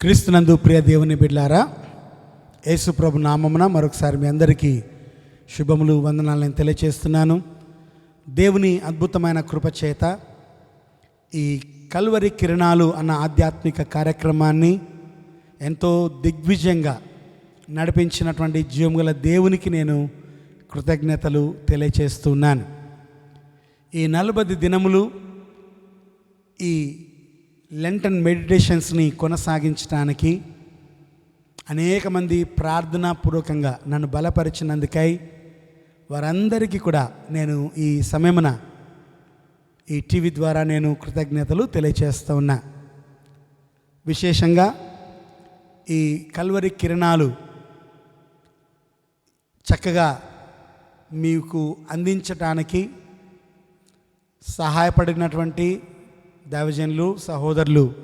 క్రీస్తునందు ప్రియ దేవుని బిడ్లారా యేసుప్రభు నామమున మరొకసారి మీ అందరికీ శుభములు వందనాలను తెలియచేస్తున్నాను. దేవుని అద్భుతమైన కృప చేత ఈ కల్వరి కిరణాలు అన్న ఆధ్యాత్మిక కార్యక్రమాన్ని ఎంతో దిగ్విజయంగా నడిపించినటువంటి జీవముగల దేవునికి నేను కృతజ్ఞతలు తెలియచేస్తున్నాను. ఈ నలభై దినములు ఈ లెంటన్ మెడిటేషన్స్ని కొనసాగించడానికి అనేక మంది ప్రార్థనాపూర్వకంగా నన్ను బలపరిచినందుకై వారందరికీ కూడా నేను ఈ సమయమున ఈ టీవీ ద్వారా నేను కృతజ్ఞతలు తెలియచేస్తూ ఉన్నా. విశేషంగా ఈ కల్వరి కిరణాలు చక్కగా మీకు అందించటానికి సహాయపడినటువంటి దైవజనులు సహోదరులు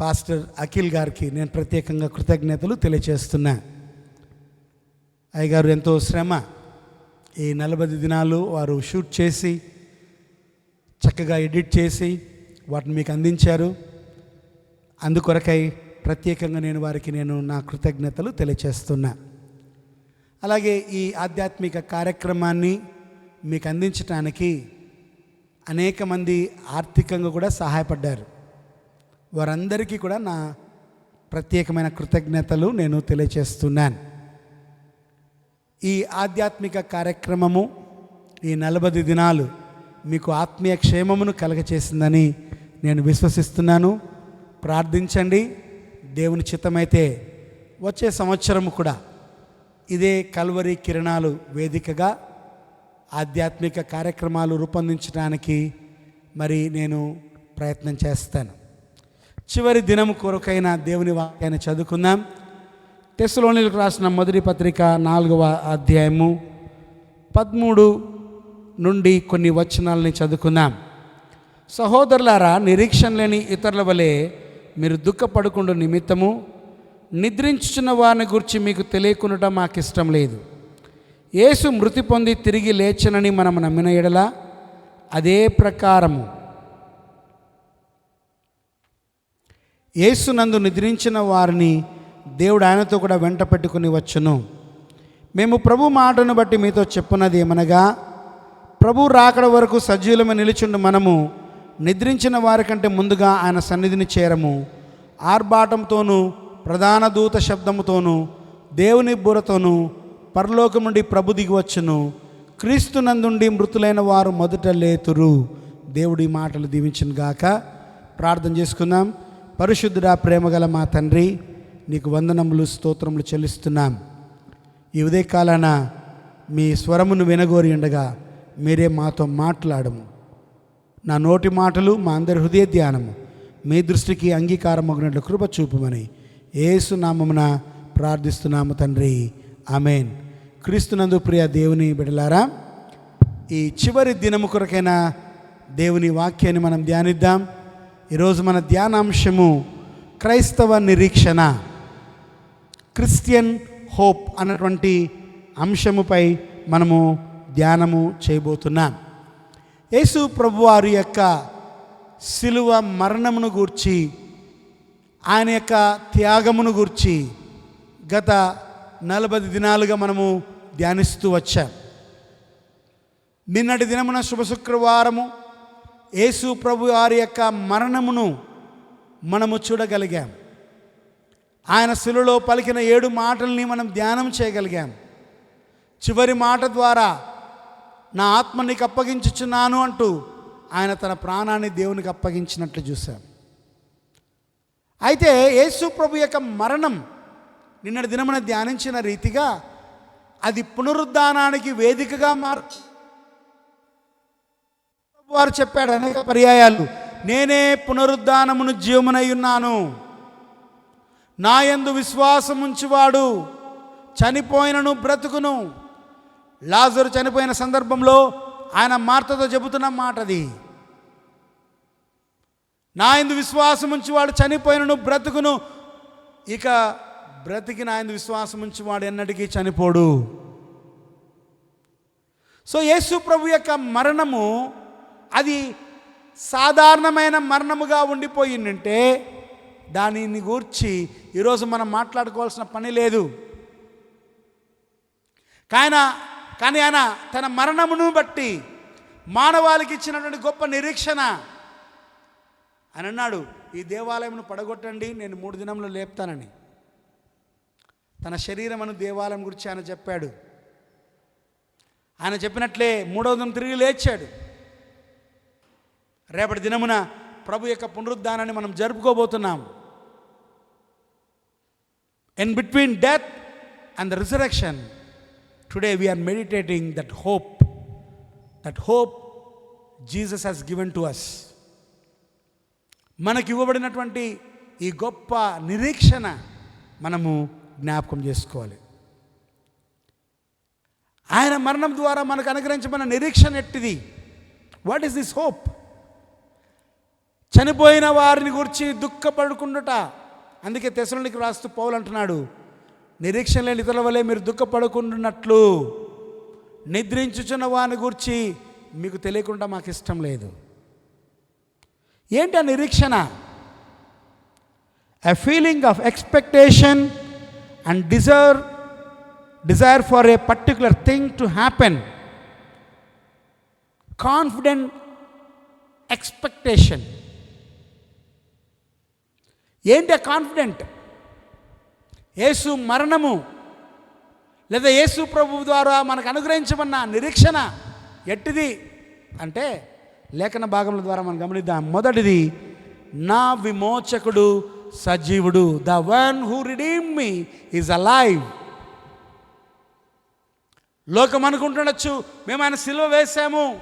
పాస్టర్ అఖిల్ గారికి నేను ప్రత్యేకంగా కృతజ్ఞతలు తెలియచేస్తున్నా. అయ్యగారు ఎంతో శ్రమ. ఈ నలభై దినాలు వారు షూట్ చేసి చక్కగా ఎడిట్ చేసి వాటిని మీకు అందించారు. అందుకొరకై ప్రత్యేకంగా నేను వారికి నేను నా కృతజ్ఞతలు తెలియచేస్తున్నా. అలాగే ఈ ఆధ్యాత్మిక కార్యక్రమాన్ని మీకు అందించటానికి అనేక మంది ఆర్థికంగా కూడా సహాయపడ్డారు. వారందరికీ కూడా నా ప్రత్యేకమైన కృతజ్ఞతలు నేను తెలియచేస్తున్నాను. ఈ ఆధ్యాత్మిక కార్యక్రమము ఈ నలభై దినాలు మీకు ఆత్మీయ క్షేమమును కలగచేసిందని నేను విశ్వసిస్తున్నాను. ప్రార్థించండి. దేవుని చిత్తమైతే వచ్చే సంవత్సరం కూడా ఇదే కల్వరి కిరణాలు వేదికగా ఆధ్యాత్మిక కార్యక్రమాలు రూపొందించడానికి మరి నేను ప్రయత్నం చేస్తాను. చివరి దినం కొరకైన దేవుని వాక్యాన్ని చదువుకుందాం. టెస్లోనిలకు రాసిన మొదటి పత్రిక నాలుగవ అధ్యాయము పదమూడు నుండి కొన్ని వచనాలని చదువుకుందాం. సహోదరులారా నిరీక్షణ లేని ఇతరుల వలె మీరు దుఃఖపడకుండా నిమిత్తము నిద్రించుచున్న వారిని గురించి మీకు తెలియకుండా మాకు ఇష్టం లేదు. యేసు మృతి పొంది తిరిగి లేచనని మనం నమ్మిన ఎడల అదే ప్రకారము. యేసునందు నిద్రించిన వారిని దేవుడు ఆయనతో కూడా వెంట పెట్టుకుని వచ్చును. మేము ప్రభు మాటను బట్టి మీతో చెప్పున్నది ఏమనగా ప్రభు రాకడ వరకు సజీవులమే నిలిచుండు మనము నిద్రించిన వారికంటే ముందుగా ఆయన సన్నిధిని చేరము. ఆర్భాటంతోనూ ప్రధాన దూత శబ్దముతోనూ దేవుని బురతోనూ పరలోకం నుండి ప్రభు దిగివచ్చును క్రీస్తు నందుండి మృతులైన వారు మొదట లేతురు. దేవుడి మాటలు దీవించిన గాక. ప్రార్థన చేసుకుందాం. పరిశుద్ధుడా ప్రేమగల మా తండ్రి నీకు వందనములు స్తోత్రములు చెల్లిస్తున్నాం. ఈ ఉదయకాలాన మీ స్వరమును వినగోరి ఉండగా మీరే మాతో మాట్లాడము. నా నోటి మాటలు మా అందరి హృదయ ధ్యానము. మీ దృష్టికి అంగీకారమగినట్లు కృప చూపమని ఏసు నామమున ప్రార్థిస్తున్నాము తండ్రి. ఆమెన్. క్రీస్తునందు ప్రియ దేవుని బిడలారా ఈ చివరి దినము కొరకైన దేవుని వాక్యాన్ని మనం ధ్యానిద్దాం. ఈరోజు మన ధ్యానాంశము క్రైస్తవ నిరీక్షణ క్రిస్టియన్ హోప్ అన్నటువంటి అంశముపై మనము ధ్యానము చేయబోతున్నాం. యేసు ప్రభువారి యొక్క శిలువ మరణమును గూర్చి ఆయన యొక్క త్యాగమును గూర్చి గత నలభై దినాలుగా మనము ధ్యానిస్తూ వచ్చాం. నిన్నటి దినమున శుభ శుక్రవారము యేసు ప్రభు వారి యొక్క మరణమును మనము చూడగలిగాం. ఆయన శిలులో పలికిన ఏడు మాటల్ని మనం ధ్యానం చేయగలిగాం. చివరి మాట ద్వారా నా ఆత్మ నీకు అప్పగించుచున్నాను అంటూ ఆయన తన ప్రాణాన్ని దేవునికి అప్పగించినట్లు చూశాం. అయితే యేసు ప్రభు యొక్క మరణం నిన్నటి దినమున ధ్యానించిన రీతిగా అది పునరుద్ధానానికి వేదికగా మార్. వారు చెప్పాడు అనేక పర్యాయాలు. నేనే పునరుద్ధానమును జీవమునై ఉన్నాను. నా యందు విశ్వాసం చనిపోయినను బ్రతుకును. లాజరు చనిపోయిన సందర్భంలో ఆయన మార్తతో చెబుతున్న మాట అది నా యందు విశ్వాసం ఉంచువాడు చనిపోయినను బ్రతుకును. ఇక బ్రతికిన ఆయన విశ్వాసం ఉంచి వాడు ఎన్నటికీ చనిపోడు. సో యేసు ప్రభు యొక్క మరణము అది సాధారణమైన మరణముగా ఉండిపోయిందంటే దానిని గూర్చి ఈరోజు మనం మాట్లాడుకోవాల్సిన పని లేదు. కాయన కానీ ఆయన తన మరణమును బట్టి మానవాళికి ఇచ్చినటువంటి గొప్ప నిరీక్షణ. అని అన్నాడు ఈ దేవాలయమును పడగొట్టండి నేను మూడు దినంలో లేపుతానని. తన శరీరమును దేవాలయం గురించి ఆయన చెప్పాడు. ఆయన చెప్పినట్లే మూడవ దినం తిరిగి లేచాడు. రేపటి దినమున ప్రభు యొక్క పునరుద్ధానాన్ని మనం జరుపుకోబోతున్నాం in between death and the resurrection today we are meditating that hope that hope Jesus has given to us మనకి ఇవ్వబడినటువంటి ఈ గొప్ప నిరీక్షణ మనము జ్ఞాపకం చేసుకోవాలి. ఆయన మరణం ద్వారా మనకు అనుగ్రహించబడిన నిరీక్షణ ఎట్టిది? వాట్ ఈస్ దిస్ హోప్ చనిపోయిన వారిని గురించి దుఃఖపడుకుండుట. అందుకే తెసలోనికి రాస్తూ పౌలు అంటున్నాడు నిరీక్షణ లేని ఇతరుల వల్లే మీరు దుఃఖపడుకుంటున్నట్లు నిద్రించుచున్న వారిని గురించి మీకు తెలియకుండా మాకు ఇష్టం లేదు. ఏంటి ఆ నిరీక్షణ? A feeling of expectation and desire desire for a particular thing to happen confident expectation ఏంటి కాన్ఫిడెంట్ యేసు మరణము లేదా యేసు ప్రభు ద్వారా మనకు అనుగ్రహించమన్న నిరీక్షణ ఎట్టిది? అంటే లేఖన భాగముల ద్వారా మనం గమనిద్దాం. మొదటిది నా విమోచకుడు సజీవుడు. The one who redeem me is alive లోకం అనుకుంటుండొచ్చు మేము ఆయన సిలువ వేసాము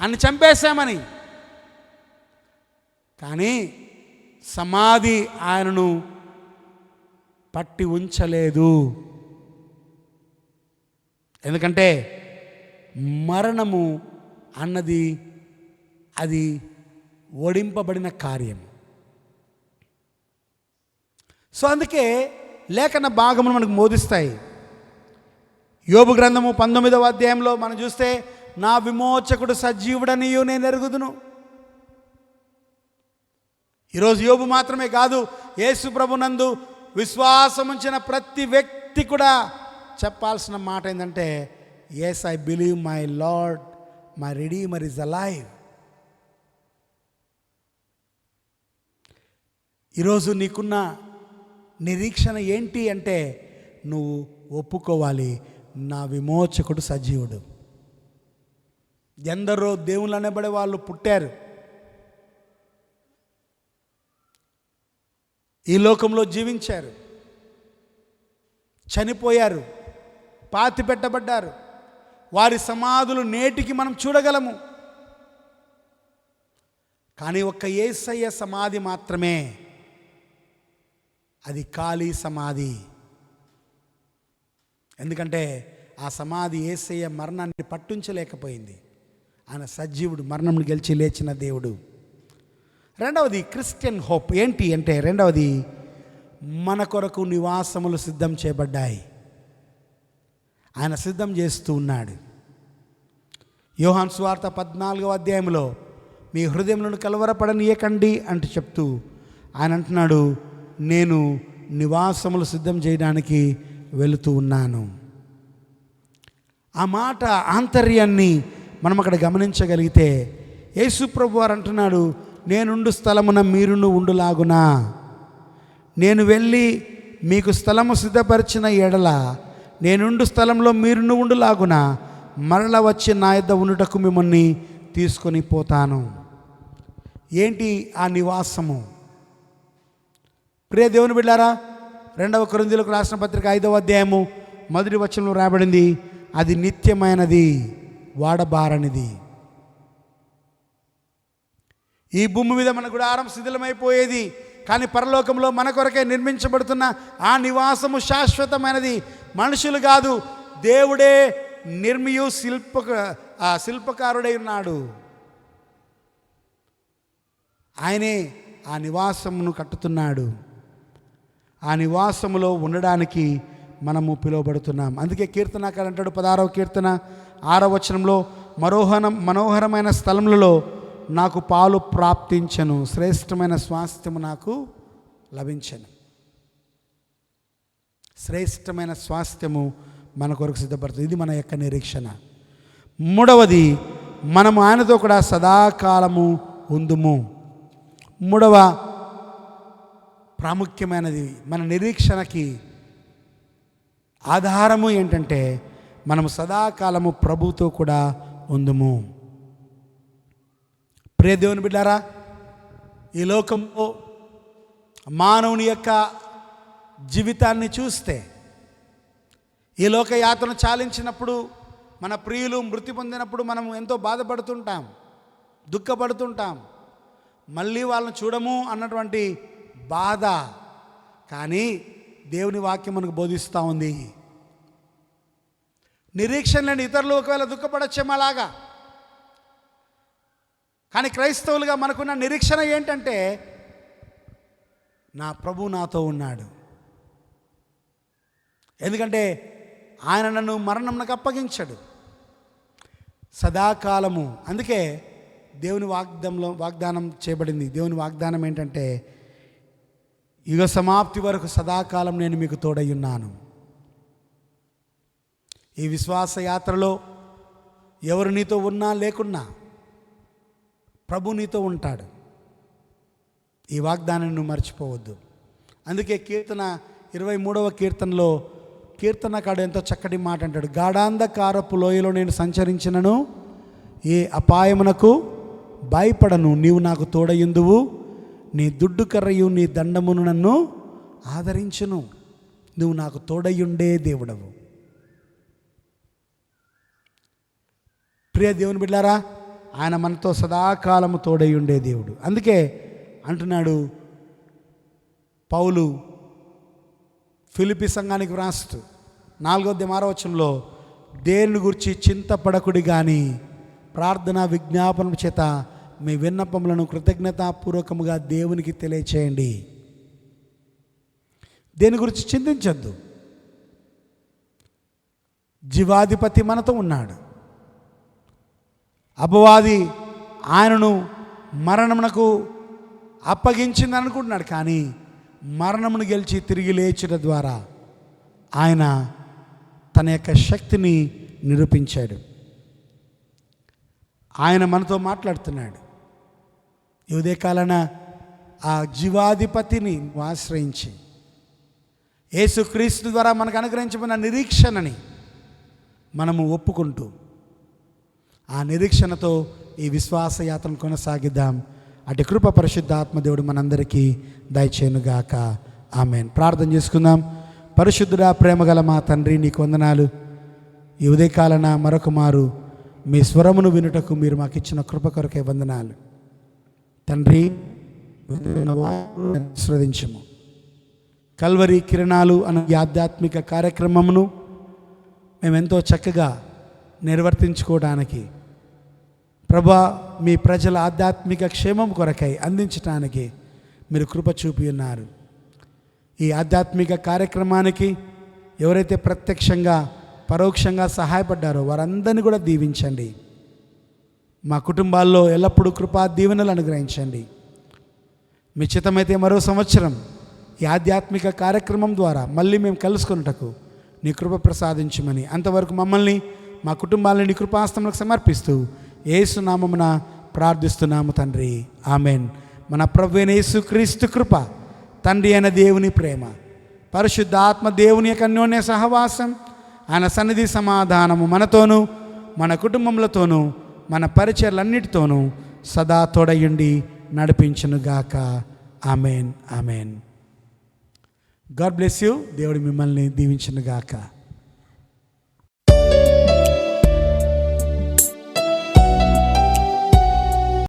అని చంపేశామని. కానీ సమాధి ఆయనను పట్టి ఉంచలేదు. ఎందుకంటే మరణము అన్నది అది ఓడింపబడిన కార్యం సో అందుకే లేఖన భాగములు మనకు మోదిస్తాయి యోబు గ్రంథము పంతొమ్మిదవ అధ్యాయంలో మనం చూస్తే నా విమోచకుడు సజీవుడనియు నేను ఎరుగుదును. ఈరోజు యోబు మాత్రమే కాదు యేసు ప్రభునందు విశ్వాసం ఉంచిన ప్రతి వ్యక్తి కూడా చెప్పాల్సిన మాట ఏంటంటే yes I believe my lord my redeemer is alive ఈరోజు నీకున్న నిరీక్షణ ఏంటి అంటే నువ్వు ఒప్పుకోవాలి. నా విమోచకుడు సజీవుడు. ఎందరో దేవుళ్ళు అనబడే వాళ్ళు పుట్టారు. ఈ లోకంలో జీవించారు. చనిపోయారు. పాతి పెట్టబడ్డారు. వారి సమాధులు నేటికి మనం చూడగలము. కానీ ఒక్క ఏసయ్య సమాధి మాత్రమే. అది ఖాళీ సమాధి. ఎందుకంటే ఆ సమాధి ఏసయ్య మరణాన్ని పట్టించలేకపోయింది. ఆయన సజీవుడు మరణం గెలిచి లేచిన దేవుడు. రెండవది క్రిస్టియన్ హోప్. ఏంటి అంటే రెండవది మన కొరకు నివాసములు సిద్ధం చేయబడ్డాయి. ఆయన సిద్ధం చేస్తూ ఉన్నాడు. యోహాన్ స్వార్థ పద్నాలుగవ అధ్యాయంలో మీ హృదయంలో కలవరపడనీయకండి అంటూ చెప్తూ ఆయన అంటున్నాడు నేను నివాసములు సిద్ధం చేయడానికి వెళుతూ ఉన్నాను. ఆ మాట ఆంతర్యాన్ని మనం అక్కడ గమనించగలిగితే యేసుప్రభు వారు అంటున్నాడు నేనుండు స్థలమున మీరును ఉండులాగునా? నేను వెళ్ళి మీకు స్థలము సిద్ధపరిచిన ఎడల నేనుండు స్థలంలో మీరును ఉండులాగున? మరల వచ్చి నా యొద్ద ఉండుటకు మిమ్మల్ని తీసుకొని పోతాను. ఏంటి ఆ నివాసము? ప్రియ దేవుని బిడ్డారా రెండవ కొరిందులకు రాసిన పత్రిక ఐదవ అధ్యాయము మొదటి వచనంలో రాబడింది అది నిత్యమైనది వాడబారనిది. ఈ భూమి మీద మన గుడారం శిథిలమైపోయేది కానీ పరలోకంలో మన కొరకే నిర్మించబడుతున్న ఆ నివాసము శాశ్వతమైనది మనుషులు కాదు దేవుడే నిర్మియు శిల్ప ఆ శిల్పకారుడై ఉన్నాడు. ఆయనే ఆ నివాసమును కట్టుతున్నాడు. ఆ నివాసములో ఉండడానికి మనము పిలువబడుతున్నాం. అందుకే కీర్తనాకారు అంటాడు పదారవ కీర్తన ఆరవ వచనంలో మనోహరమైన స్థలములలో నాకు పాలు ప్రాప్తించను శ్రేష్టమైన స్వాస్థ్యము నాకు లభించను. శ్రేష్టమైన స్వాస్థ్యము మన కొరకు సిద్ధపడుతుంది. ఇది మన యొక్క నిరీక్షణ. మూడవది మనము ఆయనతో కూడా సదాకాలము ఉందుము. మూడవ ప్రాముఖ్యమైనది మన నిరీక్షణకి ఆధారము ఏంటంటే మనము సదాకాలము ప్రభుతో కూడా ఉందుము. ప్రియ దేవుని బిడ్డారా ఈ లోకంలో మానవుని యొక్క జీవితాన్ని చూస్తే ఈ లోక యాత్రను చాలించినప్పుడు మన ప్రియులు మృతి పొందినప్పుడు మనం ఎంతో బాధపడుతుంటాం దుఃఖపడుతుంటాం. మళ్ళీ వాళ్ళని చూడము అన్నటువంటి బాధ. కానీ దేవుని వాక్యం మనకు బోధిస్తూ ఉంది. నిరీక్షణ లేని ఇతరులు ఒకవేళ దుఃఖపడచ్చేమో అలాగా. కానీ క్రైస్తవులుగా మనకున్న నిరీక్షణ ఏంటంటే నా ప్రభు నాతో ఉన్నాడు. ఎందుకంటే ఆయన నన్ను మరణంకు అప్పగించాడు. సదాకాలము. అందుకే దేవుని వాగ్దంలో వాగ్దానం చేయబడింది. దేవుని వాగ్దానం ఏంటంటే యుగ సమాప్తి వరకు సదాకాలం నేను మీకు తోడై ఉన్నాను. ఈ విశ్వాస యాత్రలో ఎవరు నీతో ఉన్నా లేకున్నా ప్రభు నీతో ఉంటాడు. ఈ వాగ్దానాన్ని నువ్వు మర్చిపోవద్దు. అందుకే కీర్తన ఇరవై మూడవ కీర్తనలో కీర్తనకాడు ఎంతో చక్కటి మాట అంటాడు. గాఢాంధకారపు లోయలో నేను సంచరించినను ఏ అపాయమునకు భయపడను నీవు నాకు తోడయుందువు నీ దుడ్డు కర్రయు నీ దండమును నన్ను ఆదరించును. నువ్వు నాకు తోడయుండే దేవుడవు. ప్రియ దేవుని బిడ్డారా ఆయన మనతో సదాకాలము తోడై ఉండే దేవుడు. అందుకే అంటున్నాడు పౌలు ఫిలిపి సంఘానికి వ్రాస్తూ నాలుగో దిమారవచనంలో దేని గురించి చింతపడకుడి కానీ ప్రార్థన విజ్ఞాపనం చేత మీ విన్నపములను కృతజ్ఞతాపూర్వకముగా దేవునికి తెలియచేయండి. దేని గురించి చింతించద్దు. జీవాధిపతి మనతో ఉన్నాడు. అపవాది ఆయనను మరణమునకు అప్పగించింది అనుకుంటున్నాడు కానీ మరణమును గెలిచి తిరిగి లేచుట ద్వారా ఆయన తన యొక్క శక్తిని నిరూపించాడు. ఆయన మనతో మాట్లాడుతున్నాడు. ఈ ఉదయకాలన ఆ జీవాధిపతిని ఆశ్రయించి యేసుక్రీస్తు ద్వారా మనకు అనుగ్రహించబడిన నిరీక్షణని మనము ఒప్పుకుంటూ ఆ నిరీక్షణతో ఈ విశ్వాస యాత్రను కొనసాగిద్దాం. అటు కృప పరిశుద్ధ ఆత్మదేవుడు మనందరికీ దయచేనుగాక ఆమెన్. ప్రార్థన చేసుకుందాం. పరిశుద్ధుడా ప్రేమగల మా తండ్రి నీకు వందనాలు. ఈ ఉదయకాలన మరొక మారు మీ స్వరమును వినుటకు మీరు మాకు ఇచ్చిన కృప కొరకే వందనాలు. తండ్రి ఆశ్రవదించము. కల్వరి కిరణాలు అనే ఈ ఆధ్యాత్మిక కార్యక్రమమును మేమెంతో చక్కగా నిర్వర్తించుకోవడానికి ప్రభా మీ ప్రజల ఆధ్యాత్మిక క్షేమం కొరకై అందించటానికి మీరు కృప చూపి ఉన్నారు. ఈ ఆధ్యాత్మిక కార్యక్రమానికి ఎవరైతే ప్రత్యక్షంగా పరోక్షంగా సహాయపడ్డారో వారందరినీ కూడా దీవించండి. మా కుటుంబాల్లో ఎల్లప్పుడూ కృపా దీవెనలు అనుగ్రహించండి. మీ చిత్తమైతే మరో సంవత్సరం ఈ ఆధ్యాత్మిక కార్యక్రమం ద్వారా మళ్ళీ మేము కలుసుకున్నటకు నీ కృప ప్రసాదించమని అంతవరకు మమ్మల్ని మా కుటుంబాలను నీ కృపాస్తములకు సమర్పిస్తూ ఏసునామమున ప్రార్థిస్తున్నాము తండ్రి. ఆమెన్. మన ప్రభువైన యేసు క్రీస్తు కృప తండ్రి అయిన దేవుని ప్రేమ పరిశుద్ధ ఆత్మ దేవుని యొక్క అన్యోన్య సహవాసం ఆయన సన్నిధి సమాధానము మనతోనూ మన కుటుంబములతోనూ మన పరిచయాలన్నిటితోనూ సదా తోడయుండి నడిపించునుగాక. Amen amen. God bless you. దేవుడు మిమ్మల్ని దీవించునుగాక.